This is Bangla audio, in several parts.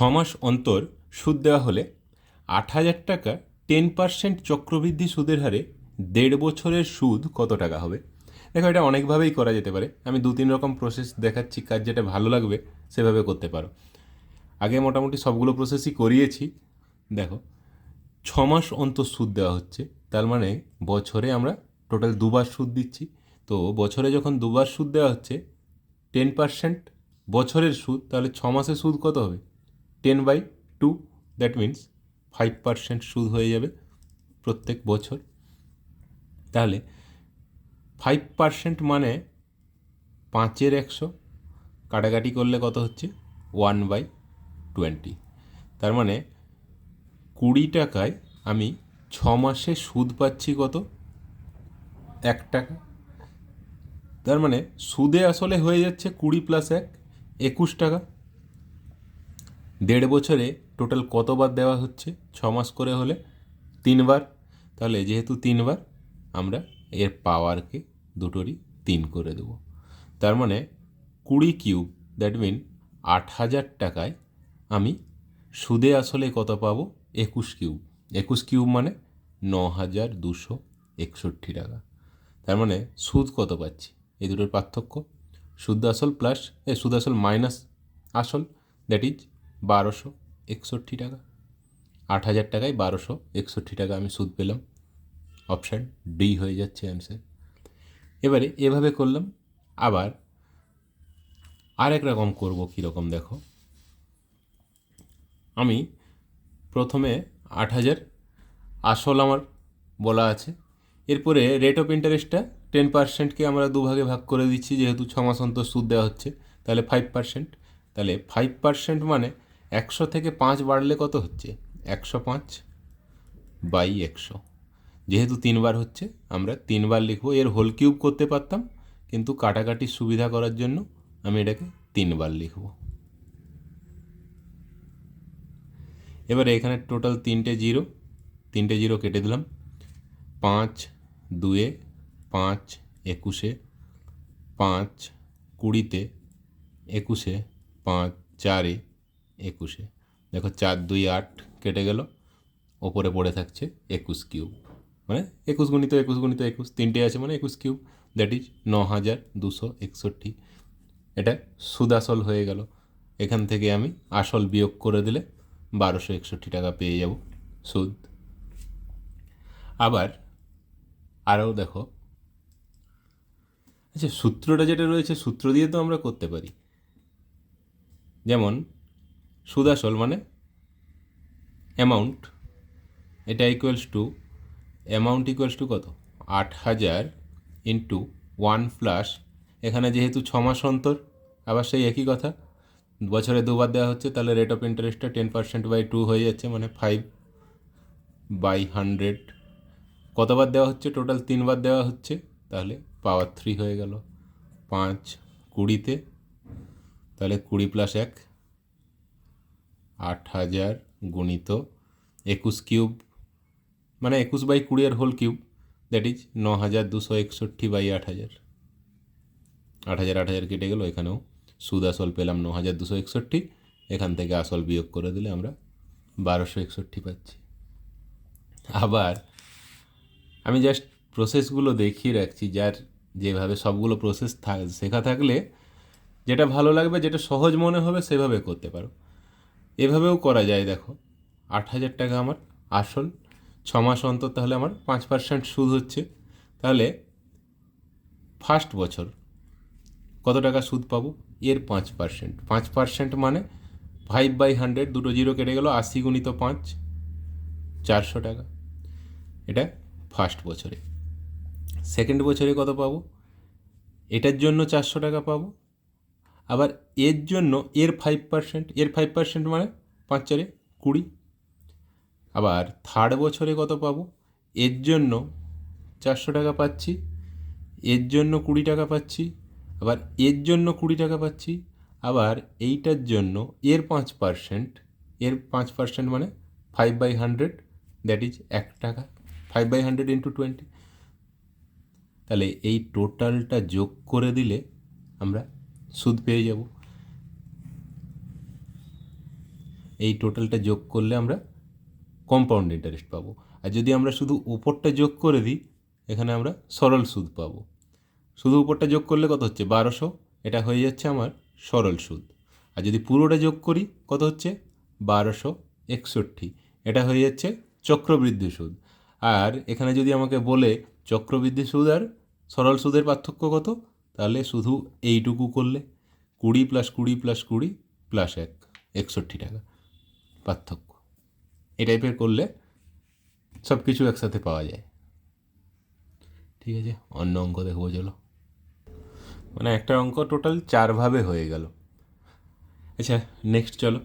মাস অন্তর সুদ দেওয়া হলে আট হাজার টাকা টেন পার্সেন্ট চক্রবৃদ্ধি সুদের হারে দেড় বছরের সুদ কত টাকা হবে? দেখো, এটা অনেকভাবেই করা যেতে পারে। আমি দু তিন রকম প্রসেস দেখাচ্ছি কাজ যেটা ভালো লাগবে সেভাবে করতে পারো। আগে মোটামুটি সবগুলো প্রসেসই করিয়েছি। দেখো ছ মাস অন্তর সুদ দেওয়া হচ্ছে, তার মানে বছরে আমরা টোটাল দুবার সুদ দিচ্ছি। তো বছরে যখন দুবার সুদ দেওয়া হচ্ছে, টেন পার্সেন্ট বছরের সুদ, তাহলে ছ মাসের সুদ কত হবে? Ten by two that means five percent সুদ হয়ে যাবে প্রত্যেক বছর। তাহলে ফাইভ পার্সেন্ট মানে পাঁচের একশো, কাটাকাটি করলে কত হচ্ছে? ওয়ান বাই টোয়েন্টি তার মানে কুড়ি টাকায় আমি ছ মাসে সুদ পাচ্ছি কত? এক টাকা। তার মানে সুদে আসলে হয়ে যাচ্ছে কুড়ি প্লাস এক, একুশ টাকা। দেড় বছরে টোটাল কতবার দেওয়া হচ্ছে? ছ মাস করে হলে তিনবার। তাহলে যেহেতু তিনবার, আমরা এর পাওয়ারকে দুটোরই তিন করে দেব। তার মানে কুড়ি কিউব দ্যাট মিন আট হাজার টাকায় আমি সুদে আসলে কত পাবো? একুশ কিউব। একুশ কিউব মানে ন হাজার দুশো একষট্টি টাকা। তার মানে সুদ কত পাচ্ছি? এই দুটোর পার্থক্য। সুদ আসল প্লাস এ সুদ আসল মাইনাস আসল দ্যাট ইজ বারোশো একষট্টি টাকা। আট হাজার টাকায় বারোশো একষট্টি টাকা আমি সুদ পেলাম। অপশান ডি হয়ে যাচ্ছে অ্যান্সার। এবারে এভাবে করলাম, আবার আরেক রকম করব কীরকম দেখো। আমি প্রথমে আট হাজার, আসল আমার বলা আছে। এরপরে রেট অফ ইন্টারেস্টটা টেন পার্সেন্টকে আমরা দুভাগে ভাগ করে দিচ্ছি, যেহেতু ছ মাস অন্তর সুদ দেওয়া হচ্ছে, তাহলে ফাইভ পার্সেন্ট তাহলে ফাইভ পার্সেন্ট মানে একশো থেকে পাঁচ বাড়লে কত হচ্ছে? একশো পাঁচ বাই একশো। যেহেতু তিনবার হচ্ছে, আমরা তিনবার লিখব। এর হোল কিউব করতে পারতাম, কিন্তু কাটাকাটির সুবিধা করার জন্য আমি এটাকে তিনবার লিখব। এবারে এখানে টোটাল তিনটে জিরো তিনটে জিরো কেটে দিলাম। পাঁচ, দুয়ে পাঁচ, একুশে পাঁচ, কুড়িতে একুশে পাঁচ, চারে একুশে। দেখো চার, দুই, আট কেটে গেল। ওপরে পড়ে থাকছে একুশ কিউব। মানে একুশ গুণিত একুশ গুণিত একুশ, তিনটে আছে মানে একুশ কিউব। দ্যাট ইজ ন হাজার দুশো একষট্টি। এটা সুদাসল হয়ে গেল। এখান থেকে আমি আসল বিয়োগ করে দিলে বারোশো একষট্টি টাকা পেয়ে যাব সুদ। আবার আরও দেখো। আচ্ছা সূত্রটা যেটা রয়েছে, সূত্র দিয়ে তো আমরা করতে পারি। যেমন সুদাসল মানে অ্যামাউন্ট এটা equals to amount equals to কত? আট হাজার ইন্টু ওয়ান প্লাস এখানে যেহেতু ছ মাস অন্তর, আবার সেই একই কথা। বছরে দুবার দেওয়া হচ্ছে, তাহলে রেট অফ ইন্টারেস্টটা টেন পার্সেন্ট বাই টু হয়ে যাচ্ছে মানে ফাইভ বাই হান্ড্রেড কতবার দেওয়া হচ্ছে? টোটাল তিনবার দেওয়া হচ্ছে, তাহলে পাওয়ার থ্রি হয়ে গেল। পাঁচ কুড়িতে, তাহলে কুড়ি প্লাস এক। আট হাজার গুণিত একুশ কিউব মানে একুশ বাই কুড়ি হোল কিউব দ্যাট ইজ ন হাজার দুশো একষট্টি বাই আট হাজার। আট হাজার আট হাজার কেটে গেল, এখানেও সুদ আসল পেলাম ন হাজার দুশো একষট্টি, এখান থেকে আসল বিয়োগ করে দিলে আমরা বারোশো একষট্টি পাচ্ছি। আবার আমি জাস্ট প্রসেসগুলো দেখিয়ে রাখছি, যার যেভাবে সবগুলো প্রসেস শেখা থাকলে যেটা ভালো লাগবে, যেটা সহজ মনে হবে, সেভাবে করতে পারো। এভাবেও করা যায়, দেখো। আট হাজার টাকা আমার আসল, ছ মাস অন্তর তাহলে আমার পাঁচ পার্সেন্ট সুদ হচ্ছে। তাহলে ফার্স্ট বছর কত টাকা সুদ পাবো? এর পাঁচ পার্সেন্ট পাঁচ পার্সেন্ট মানে ফাইভ বাই হান্ড্রেড দুটো জিরো কেটে গেল, আশি গুণিত পাঁচ, চারশো টাকা। এটা ফার্স্ট বছরে। সেকেন্ড বছরে কত পাবো? এটার জন্য চারশো টাকা পাবো। আবার এর জন্য এর ফাইভ পার্সেন্ট এর ফাইভ পার্সেন্ট মানে পাঁচ চারে কুড়ি। আবার থার্ড বছরে কত পাবো? এর জন্য চারশো টাকা পাচ্ছি, এর জন্য কুড়ি টাকা পাচ্ছি, আবার এর জন্য কুড়ি টাকা পাচ্ছি, আবার এইটার জন্য এর পাঁচ পার্সেন্ট এর পাঁচ পার্সেন্ট মানে five by hundred that is এক টাকা five by hundred into twenty তাহলে এই টোটালটা যোগ করে দিলে আমরা সুদ পেয়ে যাব। এই টোটালটা যোগ করলে আমরা কম্পাউন্ড ইন্টারেস্ট পাবো। আর যদি আমরা শুধু উপরটা যোগ করে দিই, এখানে আমরা সরল সুদ পাবো। শুধু উপরটা যোগ করলে কত হচ্ছে? বারোশো। এটা হয়ে যাচ্ছে আমার সরল সুদ। আর যদি পুরোটা যোগ করি, কত হচ্ছে? বারোশো একষট্টি। এটা হয়ে যাচ্ছে চক্রবৃদ্ধি সুদ। আর এখানে যদি আমাকে বলে চক্রবৃদ্ধি সুদ আর সরল সুদের পার্থক্য কত? তাহলে শুধু এইটুকু করলে কুড়ি প্লাস কুড়ি প্লাস কুড়ি প্লাস এক, একষট্টি টাকা পার্থক্য। এই টাইপের করলে সব কিছু একসাথে পাওয়া যায়। ঠিক আছে? অন্য অঙ্ক দেখব, চলো। মানে একটা অঙ্ক টোটাল চারভাবে হয়ে গেল। আচ্ছা নেক্সট চলো।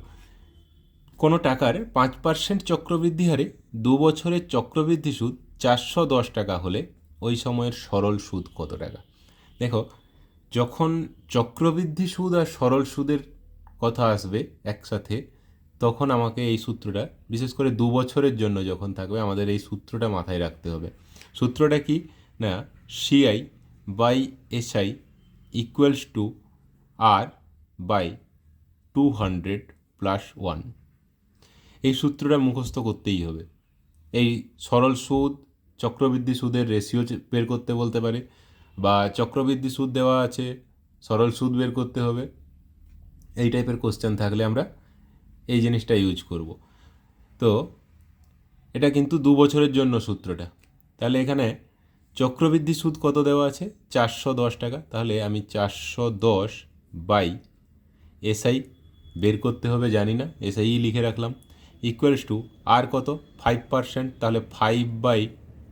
কোনো টাকার পাঁচ পার্সেন্ট চক্রবৃদ্ধি হারে দু বছরের চক্রবৃদ্ধি সুদ চারশো দশ টাকা হলে ওই সময়ের সরল সুদ কত টাকা? দেখো যখন চক্রবৃদ্ধি সুদ আর সরল সুদের কথা আসবে একসাথে, তখন আমাকে এই সূত্রটা, বিশেষ করে দু বছরের জন্য যখন থাকবে, আমাদের এই সূত্রটা মাথায় রাখতে হবে। সূত্রটা কি? না CI by SI equals to R by two hundred plus one এই সূত্রটা মুখস্থ করতেই হবে। এই সরল সুদ, চক্রবৃদ্ধি সুদের রেশিও বের করতে বলতে পারে। বা চক্রবৃদ্ধি সুদ দেওয়া আছে, সরল সুদ বের করতে হবে, এই টাইপের কোশ্চেন থাকলে আমরা এই জিনিসটা ইউজ করব। তো এটা কিন্তু দু বছরের জন্য সূত্রটা। তাহলে এখানে চক্রবৃদ্ধি সুদ কত দেওয়া আছে? চারশো দশ টাকা। তাহলে আমি চারশো দশ বাই এসআই বের করতে হবে, জানি না এসআই লিখে রাখলাম। ইকুয়ালস টু আর কত? ফাইভ পার্সেন্ট তাহলে five by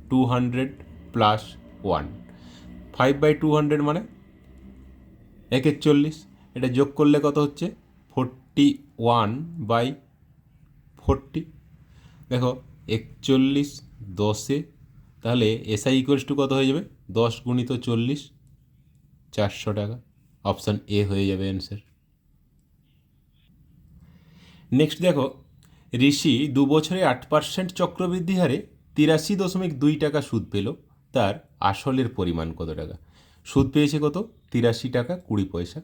two hundred plus one five by two hundred মানে একের চল্লিশ এটা যোগ করলে কত হচ্ছে? ফোরটি ওয়ান বাই ফোরটি দেখো, একচল্লিশ দশে, তাহলে এসআই ইকুয়ালস টু কত হয়ে যাবে? দশ গুণিত চল্লিশ, চারশো টাকা। অপশান এ হয়ে যাবে অ্যান্সার নেক্সট দেখো, ঋষি দু বছরে আট পার্সেন্ট চক্রবৃদ্ধি হারে তিরাশি দশমিক দুই টাকা সুদ পেল। তার আসলের পরিমাণ কত টাকা? সুদ পেয়েছে কত? তিরাশি টাকা কুড়ি পয়সা।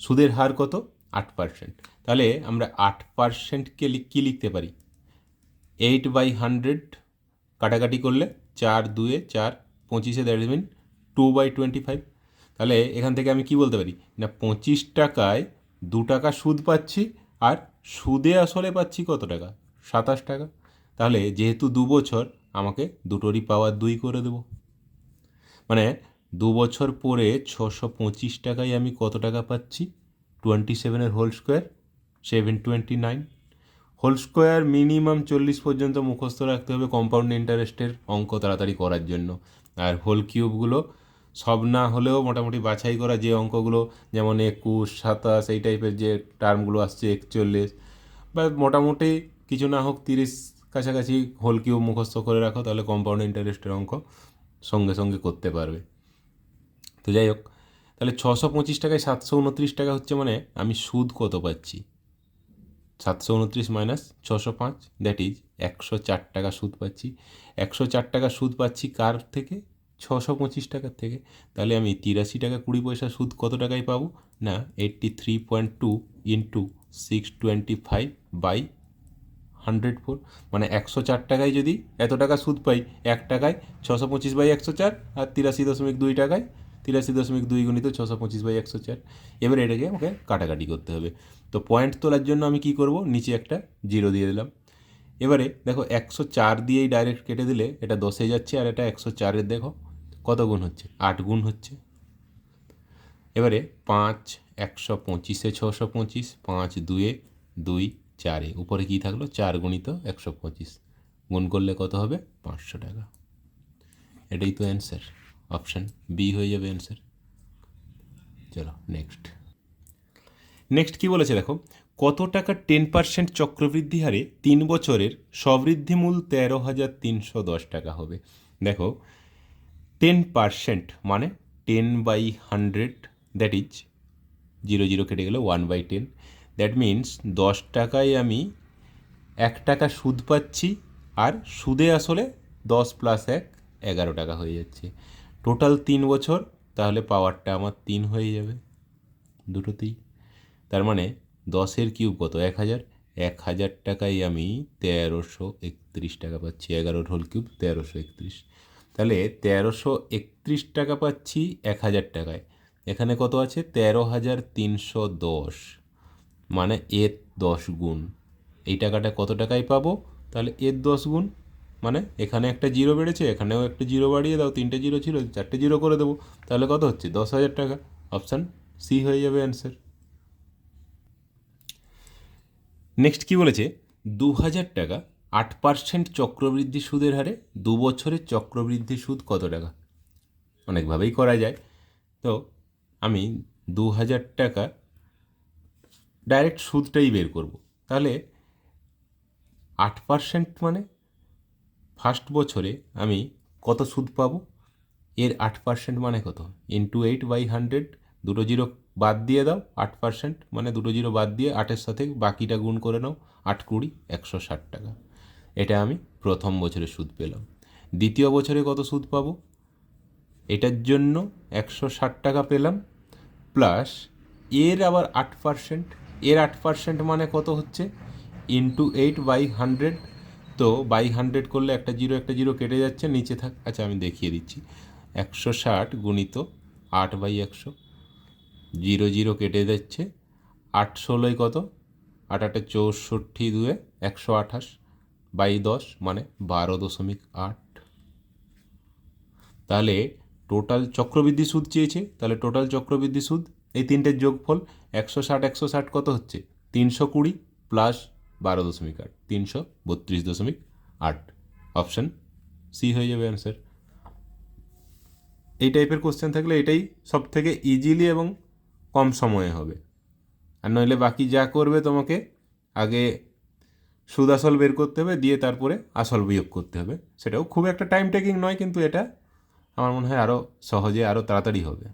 সুদের হার কত? আট পার্সেন্ট তাহলে আমরা আট পার্সেন্টকে কী লিখতে পারি? এইট বাই হান্ড্রেড কাটাকাটি করলে চার দুয়ে চার, পঁচিশে that mean two by twenty five তাহলে এখান থেকে আমি কি বলতে পারি? না, পঁচিশ টাকায় দু টাকা সুদ পাচ্ছি আর সুদে আসলে পাচ্ছি কত টাকা? সাতাশ টাকা। তাহলে যেহেতু দু বছর, আমাকে দুটোরই পাওয়ার দুই করে দেবো। মানে দু বছর পরে ছশো পঁচিশ টাকায় আমি কত টাকা পাচ্ছি? টোয়েন্টি সেভেনের whole square seven twenty nine whole square minimum চল্লিশ পর্যন্ত মুখস্থ রাখতে হবে কম্পাউন্ড ইন্টারেস্টের অঙ্ক তাড়াতাড়ি করার জন্য। আর হোল কিউবগুলো সব না হলেও মোটামুটি বাছাই করা যে অঙ্কগুলো, যেমন একুশ, সাতাশ, এই টাইপের যে টার্মগুলো আসছে, একচল্লিশ, বা মোটামুটি কিছু না হোক তিরিশ কাছাকাছি হোল কিউব মুখস্থ করে রাখো, তাহলে কম্পাউন্ড ইন্টারেস্টের অঙ্ক সঙ্গে সঙ্গে করতে পারবে। তো যাই হোক, তাহলে ছশো পঁচিশ টাকায় সাতশো উনত্রিশ টাকা হচ্ছে মানে আমি সুদ কত পাচ্ছি? সাতশো উনত্রিশ মাইনাস ছশো পাঁচ দ্যাট ইজ একশো চার টাকা সুদ পাচ্ছি। একশো চার টাকা সুদ পাচ্ছি কার থেকে? ছশো পঁচিশ টাকার থেকে। তাহলে আমি তিরাশি টাকা কুড়ি পয়সা সুদ কত টাকায় পাবো? না eighty three point two into six twenty five by hundred four মানে একশো চার টাকায় যদি এত টাকা সুদ পাই, এক টাকায় ছশো পঁচিশ বাই একশো চার আর তিরাশি দশমিক দুই টাকায়, তিরাশি দশমিক দুই গুণিত ছশো পঁচিশ বাই একশো চার, এবারে এটাকে আমাকে কাটাকাটি করতে হবে। তো পয়েন্ট তোলার জন্য আমি কি করব? নিচে একটা জিরো দিয়ে দিলাম। এবারে দেখো একশো চার দিয়েই ডাইরেক্ট কেটে দিলে এটা দশে যাচ্ছে আর এটা একশো চারের দেখো কত গুণ হচ্ছে? আট গুণ হচ্ছে। এবারে পাঁচ একশো পঁচিশে ছশো পঁচিশ, পাঁচ দুয়ে দুই চারে উপরে কী থাকল? চার গুণিত একশো পঁচিশ। গুণ করলে কত হবে? পাঁচশো টাকা। এটাই তো অ্যান্সার অপশান বি হয়ে যাবে অ্যান্সার চলো নেক্সট নেক্সট কি বলেছে দেখো? কত টাকা টেন পার্সেন্ট চক্রবৃদ্ধি হারে তিন বছরের সবৃদ্ধি মূল তেরো হাজার তিনশো দশ টাকা হবে। দেখো টেন পার্সেন্ট মানে ten by hundred that is zero zero কেটে গেলে one by ten that means দশ টাকায় আমি এক টাকা সুদ পাচ্ছি আর সুদে আসলে দশ প্লাস এক, এগারো টাকা হয়ে যাচ্ছে। টোটাল তিন বছর, তাহলে পাওয়ারটা আমার তিন হয়ে যাবে দুটোতেই। তার মানে দশের কিউব কত? এক হাজার? এক হাজার টাকায় আমি তেরোশো একত্রিশ টাকা পাচ্ছি, এগারোর হোল কিউব তেরোশো একত্রিশ। তাহলে তেরোশো একত্রিশ টাকা পাচ্ছি এক হাজার টাকায়। এখানে কত আছে? তেরো হাজার তিনশো দশ। মানে এর দশ গুণ। এই টাকাটা কত টাকায় পাবো? তাহলে এর দশ গুণ মানে এখানে একটা জিরো বেড়েছে, এখানেও একটা জিরো বাড়িয়ে দাও, তিনটে জিরো ছিল, চারটে জিরো করে দেবো। তাহলে কত হচ্ছে? দশ হাজার টাকা। অপশান সি হয়ে যাবে অ্যান্সার। নেক্সট কি বলেছে? দু হাজার টাকা, আট পার্সেন্ট চক্রবৃদ্ধি সুদের হারে, দু বছরের চক্রবৃদ্ধি সুদ কত টাকা? অনেকভাবেই করা যায়। তো আমি দু হাজার টাকা ডাইরেক্ট সুদটাই বের করব। তাহলে আট পার্সেন্ট মানে ফার্স্ট বছরে আমি কত সুদ পাবো? এর আট পার্সেন্ট মানে কত? ইন্টু এইট বাই হান্ড্রেড দুটো জিরো বাদ দিয়ে দাও, আট পার্সেন্ট মানে দুটো জিরো বাদ দিয়ে আটের সাথে বাকিটা গুণ করে নাও, আট কুড়ি, একশো ষাট টাকা। এটা আমি প্রথম বছরে সুদ পেলাম। দ্বিতীয় বছরে কত সুদ পাবো? এটার জন্য একশো ষাট টাকা পেলাম প্লাস এর আবার আট পার্সেন্ট এর আট পার্সেন্ট মানে কত হচ্ছে? ইন্টু এইট বাই হান্ড্রেড তো বাই হান্ড্রেড করলে একটা জিরো একটা জিরো কেটে যাচ্ছে, নিচে থাক আচ্ছা আমি দেখিয়ে দিচ্ছি। একশো ষাট গুণিত আট বাই একশো জিরো জিরো কেটে যাচ্ছে। আট ষোলোই কত? আট আটে চৌষট্টি দুয়ে একশো আঠাশ বাই দশ মানে বারো দশমিক আট। তাহলে টোটাল চক্রবৃদ্ধি সুদ চেয়েছে, তাহলে টোটাল চক্রবৃদ্ধি সুদ এই তিনটের যোগফল একশো ষাট একশো ষাট কত হচ্ছে? তিনশো কুড়ি প্লাস বারো দশমিক আট, তিনশো বত্রিশ দশমিক আট। অপশান সি হয়ে যাবে অ্যান্সার এই টাইপের কোশ্চেন থাকলে এটাই সব থেকে ইজিলি এবং কম সময়ে হবে। আর নইলে বাকি যা করবে তোমাকে আগে সুদ আসল বের করতে হবে, দিয়ে তারপরে আসল বিয়োগ করতে হবে। সেটাও খুব একটা টাইম টেকিং নয়, কিন্তু এটা আমার মনে হয় আরও সহজে আরও তাড়াতাড়ি হবে।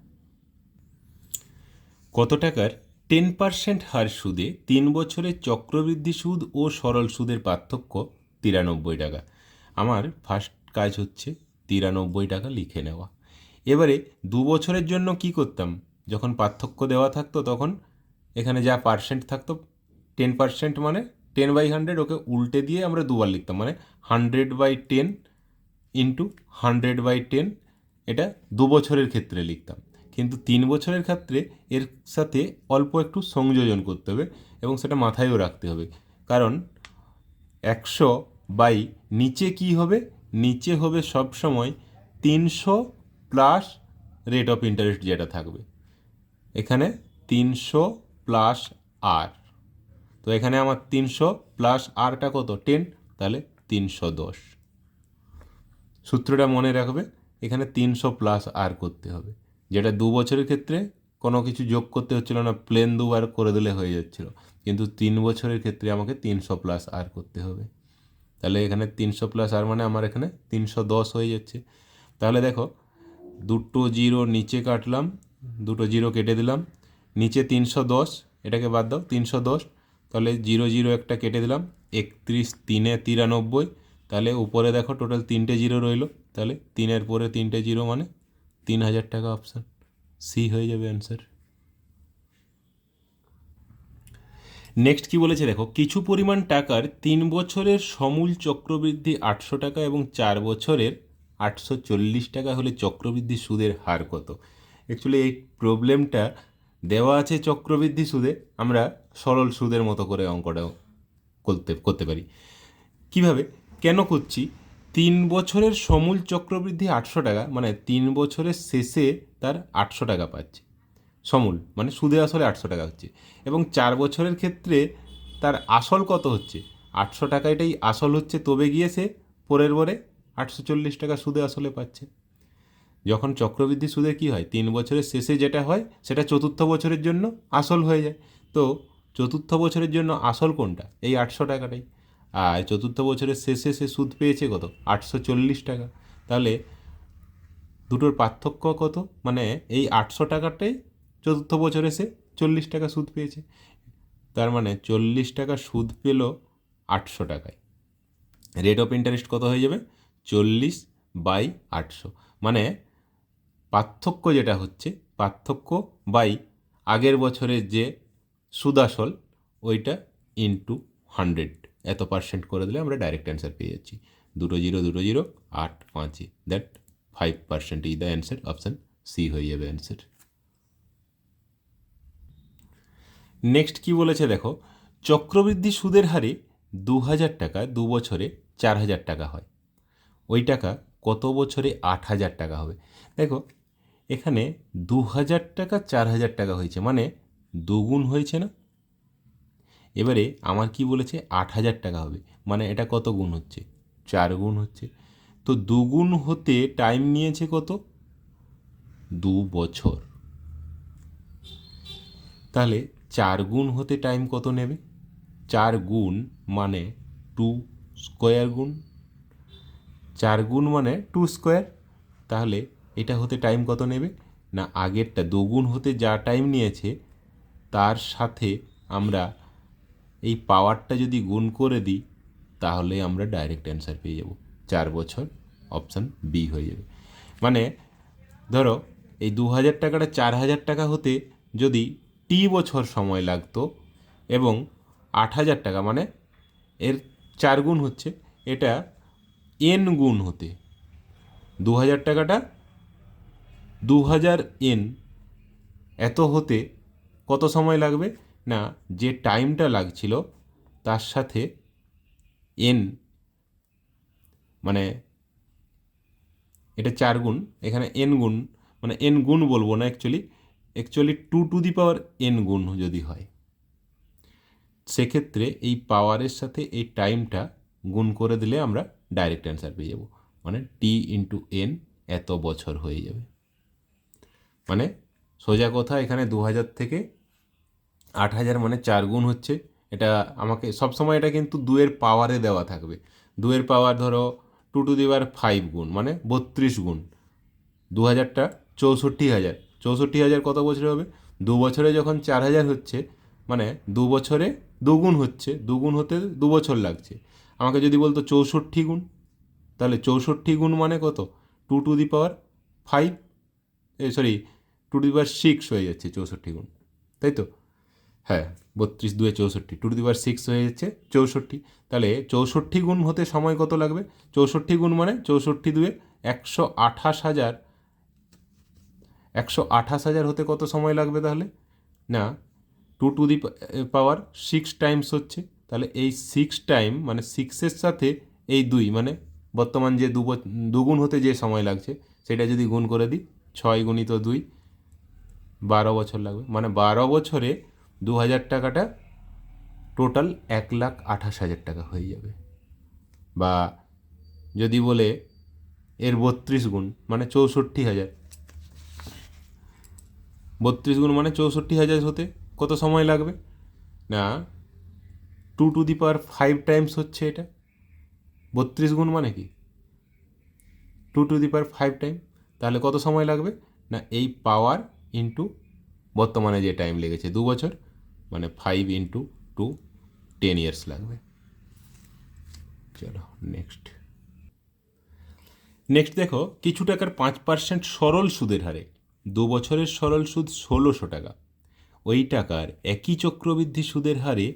কত টাকার? টেন পার্সেন্ট হার সুদে তিন বছরের চক্রবৃদ্ধি সুদ ও সরল সুদের পার্থক্য তিরানব্বই টাকা। আমার ফার্স্ট কাজ হচ্ছে তিরানব্বই টাকা লিখে নেওয়া। এবারে দু বছরের জন্য কি করতাম? যখন পার্থক্য দেওয়া থাকতো তখন এখানে যা পার্সেন্ট থাকতো টেন পার্সেন্ট মানে টেন বাই হান্ড্রেড ওকে উল্টে দিয়ে আমরা দুবার লিখতাম। মানে hundred by ten into hundred by ten এটা দু বছরের ক্ষেত্রে লিখতাম। কিন্তু তিন বছরের ক্ষেত্রে এর সাথে অল্প একটু সংযোজন করতে হবে এবং সেটা মাথায়ও রাখতে হবে। কারণ একশো বাই নিচে কি হবে? নিচে হবে সব সময় তিনশো প্লাস রেট অফ ইন্টারেস্ট যেটা থাকবে। এখানে তিনশো প্লাস আর তো এখানে আমার তিনশো প্লাস আরটা কত? টেন তাহলে তিনশো দশ। সূত্রটা মনে রাখবে, এখানে তিনশো প্লাস আর করতে হবে। যেটা দু বছরের ক্ষেত্রে কোনো কিছু যোগ করতে হচ্ছিল না প্লেন দুবার করে দিলে হয়ে যাচ্ছিল। কিন্তু তিন বছরের ক্ষেত্রে আমাকে তিনশো প্লাস আর করতে হবে। তাহলে এখানে তিনশো প্লাস আর মানে আমার এখানে তিনশো দশ হয়ে যাচ্ছে। তাহলে দেখো, দুটো জিরো নিচে কাটলাম, দুটো জিরো কেটে দিলাম, নিচে তিনশো দশ, এটাকে বাদ দাও, তিনশো দশ, তাহলে জিরো জিরো একটা কেটে দিলাম, একত্রিশ তিনে তিরানব্বই, তাহলে উপরে দেখো টোটাল তিনটে জিরো রইল, তাহলে তিনের পরে তিনটে জিরো মানে তিন হাজার টাকা অপশান সি হয়ে যাবে অ্যান্সার নেক্সট কি বলেছে দেখো, কিছু পরিমাণ টাকার তিন বছরের সমূল চক্রবৃদ্ধি আটশো টাকা এবং চার বছরের আটশো চল্লিশ টাকা হলে চক্রবৃদ্ধি সুদের হার কত? অ্যাকচুয়ালি এই প্রবলেমটা দেওয়া আছে চক্রবৃদ্ধি সুদে, আমরা সরল সুদের মতো করে অঙ্কটা করতে করতে পারি। কীভাবে? কেন করছি? তিন বছরের সমূল চক্রবৃদ্ধি আটশো টাকা মানে তিন বছরের শেষে তার আটশো টাকা পাচ্ছে। সমূল মানে সুদে আসলে আটশো টাকা হচ্ছে। এবং চার বছরের ক্ষেত্রে তার আসল কত হচ্ছে? আটশো টাকাটাই আসল হচ্ছে, তবে গিয়ে সে পরের পরে আটশো চল্লিশ টাকা সুদে আসলে পাচ্ছে। যখন চক্রবৃদ্ধি সুদে কি হয়? তিন বছরের শেষে যেটা হয়, সেটা চতুর্থ বছরের জন্য আসল হয়ে যায়। তো চতুর্থ বছরের জন্য আসল কোনটা? এই আটশো টাকাটাই। আর চতুর্থ বছরের শেষে সে সুদ পেয়েছে কত? আটশো চল্লিশ টাকা। তাহলে দুটোর পার্থক্য কত? মানে এই আটশো টাকাটাই চতুর্থ বছরে সে চল্লিশ টাকা সুদ পেয়েছে। তার মানে চল্লিশ টাকা সুদ পেল আটশো টাকায়। রেট অফ ইন্টারেস্ট কত হয়ে যাবে? চল্লিশ বাই আটশো। মানে পার্থক্য যেটা হচ্ছে, পার্থক্য বাই আগের বছরের যে সুদাসল, ওইটা ইন্টু হান্ড্রেড এত পার্সেন্ট করে দিলে আমরা ডাইরেক্ট অ্যান্সার পেয়ে যাচ্ছি। দুটো জিরো দুটো জিরো আট, পাঁচে that five percent is the answer option C হয়ে যাবে অ্যান্সার নেক্সট কি বলেছে দেখো, চক্রবৃদ্ধি সুদের হারে দু হাজার টাকা দু বছরে চার হাজার টাকা হয়। ওই টাকা কত বছরে আট হাজার টাকা হবে? দেখো, এখানে দু হাজার টাকা চার হাজার টাকা হয়েছে মানে দুগুণ হয়েছে না? এবারে আমার কি বলেছে? আট হাজার টাকা হবে। মানে এটা কত গুণ হচ্ছে? চার গুণ হচ্ছে। তো দুগুণ হতে টাইম নিয়েছে কত? দু বছর। তাহলে চার গুণ হতে টাইম কত নেবে? চার গুণ মানে টু স্কোয়ার গুণ। চার গুণ মানে টু স্কোয়ার তাহলে এটা হতে টাইম কত নেবে? না, আগেরটা দুগুণ হতে যা টাইম নিয়েছে, তার সাথে আমরা এই পাওয়ারটা যদি গুণ করে দিই, তাহলে আমরা ডাইরেক্ট অ্যান্সার পেয়ে যাব। চার বছর অপশান বি হয়ে যাবে। মানে ধরো, এই দু হাজার টাকাটা চার হাজার টাকা হতে যদি টি বছর সময় লাগতো এবং আট হাজার টাকা মানে এর চার গুণ হচ্ছে, এটা এন গুণ হতে দু হাজার টাকাটা দু হাজার এন এত হতে কত সময় লাগবে? না, যে টাইমটা লাগছিল তার সাথে এন মানে এটা চার গুণ, এখানে এন গুণ মানে এন গুণ বলব না actually actually two to the power N গুণ যদি হয়। সেক্ষেত্রে এই পাওয়ারের সাথে এই টাইমটা গুণ করে দিলে আমরা ডাইরেক্ট অ্যান্সার পেয়ে যাব। মানে টি ইন্টু এন এত বছর হয়ে যাবে। মানে সোজা কথা এখানে দু হাজার থেকে আট হাজার মানে চার গুণ হচ্ছে। এটা আমাকে সবসময় এটা কিন্তু দুয়ের পাওয়ারে দেওয়া থাকবে। দুয়ের পাওয়ার ধরো two to the power five গুণ মানে বত্রিশ গুণ। দু হাজারটা চৌষট্টি হাজার। চৌষট্টি হাজার কত বছরে হবে? দু বছরে যখন চার হাজার হচ্ছে মানে দু বছরে দুগুণ হচ্ছে দুগুণ হতে দু বছর লাগছে। আমাকে যদি বলতো চৌষট্টি গুণ, তাহলে চৌষট্টি গুণ মানে কত? Two to the power five A sorry two to the power six হয়ে যাচ্ছে চৌষট্টি গুণ। তাই তো? হ্যাঁ বত্রিশ, দুয়ে চৌষট্টি। Two to the power six হয়ে যাচ্ছে চৌষট্টি। তাহলে চৌষট্টি গুণ হতে সময় কত লাগবে? চৌষট্টি গুণ মানে চৌষট্টি দুয়ে একশো আঠাশ হাজার। একশো আঠাশ হাজার হতে কত সময় লাগবে তাহলে? না two to the power six times হচ্ছে। তাহলে এই সিক্স টাইম মানে সিক্সের সাথে এই দুই মানে বর্তমান যে দু দুগুণ হতে যে সময় লাগছে, সেটা যদি গুণ করে দিই, ছয় গুণিত দুই, বারো বছর লাগবে। মানে বারো বছরে দু হাজার টাকাটা টোটাল এক লাখ আঠাশ হাজার টাকা হয়ে যাবে। বা যদি বলে এর বত্রিশ গুণ মানে চৌষট্টি হাজার। বত্রিশ গুণ মানে চৌষট্টি হাজার হতে কত সময় লাগবে? না two to the power five times হচ্ছে এটা। বত্রিশ গুণ মানে কি? Two to the power five time তাহলে কত সময় লাগবে? না, এই পাওয়ার ইন্টু বর্তমানে যে টাইম লেগেছে, দু বছর। মানে five into two ten years লাগবে। চলো নেক্সট নেক্সট দেখো, কিছু টাকার পাঁচ পার্সেন্ট সরল সুদের হারে। দু বছরের সরল সুদ ষোলোশো টাকা। ওই টাকার একই চক্রবৃদ্ধি সুদের হারে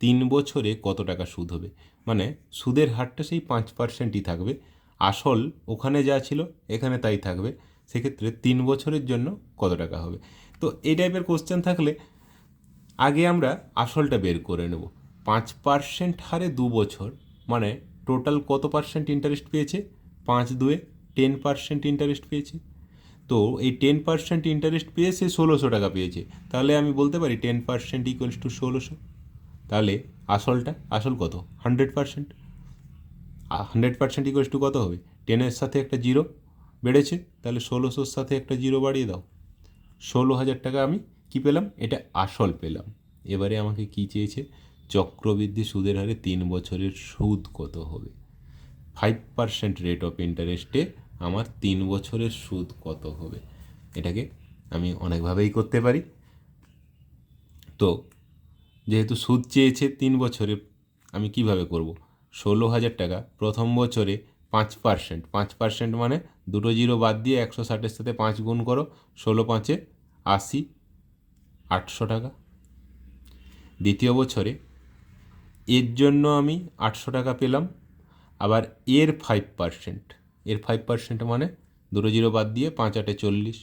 তিন বছরে কত টাকা সুদ হবে? মানে সুদের হারটা সেই পাঁচ পার্সেন্টই থাকবে। আসল ওখানে যা ছিল, এখানে তাই থাকবে। সেক্ষেত্রে তিন বছরের জন্য কত টাকা হবে? তো এই টাইপের কোশ্চেন থাকলে আগে আমরা আসলটা বের করে নেব। পাঁচ পার্সেন্ট হারে দু বছর মানে টোটাল কত পার্সেন্ট ইন্টারেস্ট পেয়েছে? পাঁচ দুয়ে টেন পার্সেন্ট ইন্টারেস্ট পেয়েছে। তো এই টেন পার্সেন্ট ইন্টারেস্ট পেয়ে সে ষোলোশো টাকা পেয়েছে। তাহলে আমি বলতে পারি টেন পার্সেন্ট ইকুয়ালস টু ষোলোশো। তাহলে আসলটা, আসল কত? Hundred percent hundred percent equals to কত হবে? টেনের সাথে একটা জিরো বেড়েছে, তাহলে ষোলোশোর সাথে একটা জিরো বাড়িয়ে দাও। ষোলো হাজার টাকা আমি কি পেলাম? এটা আসল পেলাম। এবারে আমাকে কি চেয়েছে? চক্রবৃদ্ধি সুদের হারে তিন বছরের সুদ কত হবে? ফাইভ পার্সেন্ট রেট অফ ইন্টারেস্টে আমার তিন বছরের সুদ কত হবে? এটাকে আমি অনেকভাবেই করতে পারি। তো, যেহেতু সুদ চেয়েছে তিন বছরে, আমি কীভাবে করব? ষোলো হাজার টাকা প্রথম বছরে পাঁচ পার্সেন্ট পাঁচ পার্সেন্ট মানে দুটো জিরো বাদ দিয়ে একশো ষাটের সাথে পাঁচ গুণ করো। ষোলো পাঁচে আশি। আটশো টাকা। দ্বিতীয় বছরে এর জন্য আমি আটশো টাকা পেলাম, আবার এর ফাইভ পার্সেন্ট এর ফাইভ পার্সেন্ট মানে দুটো জিরো বাদ দিয়ে পাঁচ আটে চল্লিশ।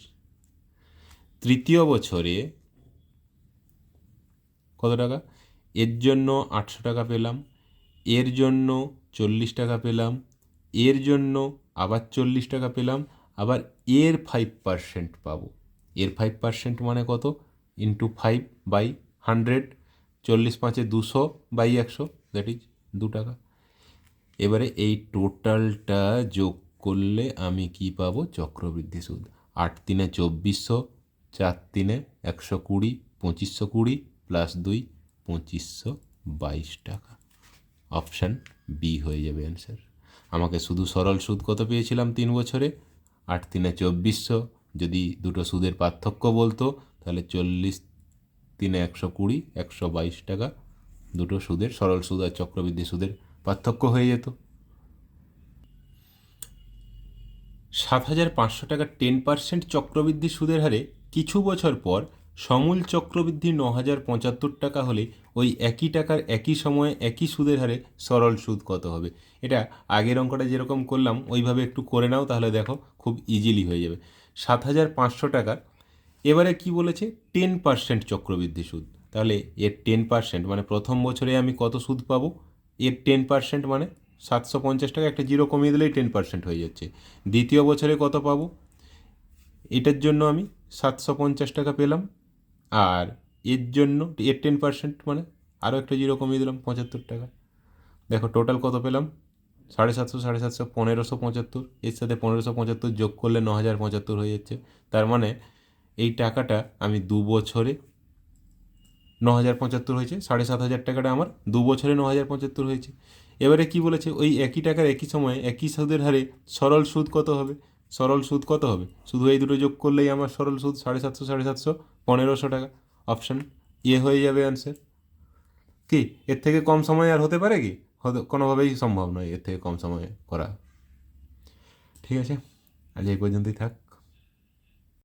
তৃতীয় বছরে কত টাকা? এর জন্য আটশো টাকা পেলাম, এর জন্য চল্লিশ টাকা পেলাম, এর জন্য আবার চল্লিশ টাকা পেলাম, আবার এর ফাইভ পার্সেন্ট পাবো। এর ফাইভ পার্সেন্ট মানে কত? ইন্টু ফাইভ বাই হান্ড্রেড চল্লিশ পাঁচে দুশো বাই একশো দ্যাট ইজ দু টাকা। এবারে এই টোটালটা যোগ করলে আমি কি পাবো? চক্রবৃদ্ধি সুদ। আট তিনে চব্বিশশো, চার তিনে একশো কুড়ি, পঁচিশশো কুড়ি প্লাস দুই, পঁচিশশো বাইশ টাকা। অপশান বি হয়ে যাবে অ্যান্সার। আমাকে শুধু সরল সুদ কত পেয়েছিলাম তিন বছরে? আট তিনে চব্বিশশো, যদি দুটো সুদের পার্থক্য বলতো তাহলে চল্লিশ তিনে একশো কুড়ি, একশো বাইশ টাকা দুটো সুদের, সরল সুদ আর চক্রবৃদ্ধি সুদের পার্থক্য হয়ে যেত। সাত হাজার পাঁচশো টাকা টেন পার্সেন্ট চক্রবৃদ্ধি সুদের হারে কিছু বছর পর সমূল চক্রবৃদ্ধি ন হাজার পঁচাত্তর টাকা হলে ওই একই টাকার একই সময়ে একই সুদের হারে সরল সুদ কত হবে? এটা আগের অঙ্কটা যেরকম করলাম, ওইভাবে একটু করে নাও, তাহলে দেখো খুব ইজিলি হয়ে যাবে। সাত হাজার পাঁচশো টাকা এবারে কি বলেছে? টেন পার্সেন্ট চক্রবৃদ্ধি সুদ। তাহলে এর টেন পার্সেন্ট মানে প্রথম বছরে আমি কত সুদ পাবো? এর টেন পার্সেন্ট মানে সাতশো পঞ্চাশ টাকা, একটা জিরো কমিয়ে দিলেই টেন পার্সেন্ট হয়ে যাচ্ছে। দ্বিতীয় বছরে কত পাবো? এটার জন্য আমি সাতশো পঞ্চাশ টাকা পেলাম। আর এর জন্য, এর টেন পার্সেন্ট মানে আরও একটা জিরো কমিয়ে দিলাম, পঁচাত্তর টাকা। দেখো টোটাল কত পেলাম? সাড়ে সাতশো সাড়ে সাতশো, পনেরোশো পঁচাত্তর। এর সাথে পনেরোশো পঁচাত্তর যোগ করলে ন হাজার পঁচাত্তর হয়ে যাচ্ছে। তার মানে এই টাকাটা আমি দু বছরে ন হাজার পঁচাত্তর হয়েছে, সাড়ে সাত হাজার টাকাটা আমার দু বছরে ন হাজার পঁচাত্তর হয়েছে। এবারে কি বলেছে? ওই একই টাকার একই সময়ে একই সুদের হারে সরল সুদ কত হবে? সরল সুদ কত হবে? শুধু এই দুটো যোগ করলেই আমার সরল সুদ সাড়ে সাতশো সাড়ে সাতশো, পনেরোশো টাকা। অপশান ইয়ে হয়ে যাবে অ্যান্সার কি? এর থেকে কম সময় আর হতে পারে কি? কোনোভাবেই সম্ভব নয় এর থেকে কম সময়ে করা। ঠিক আছে? আজ এই পর্যন্তই থাক।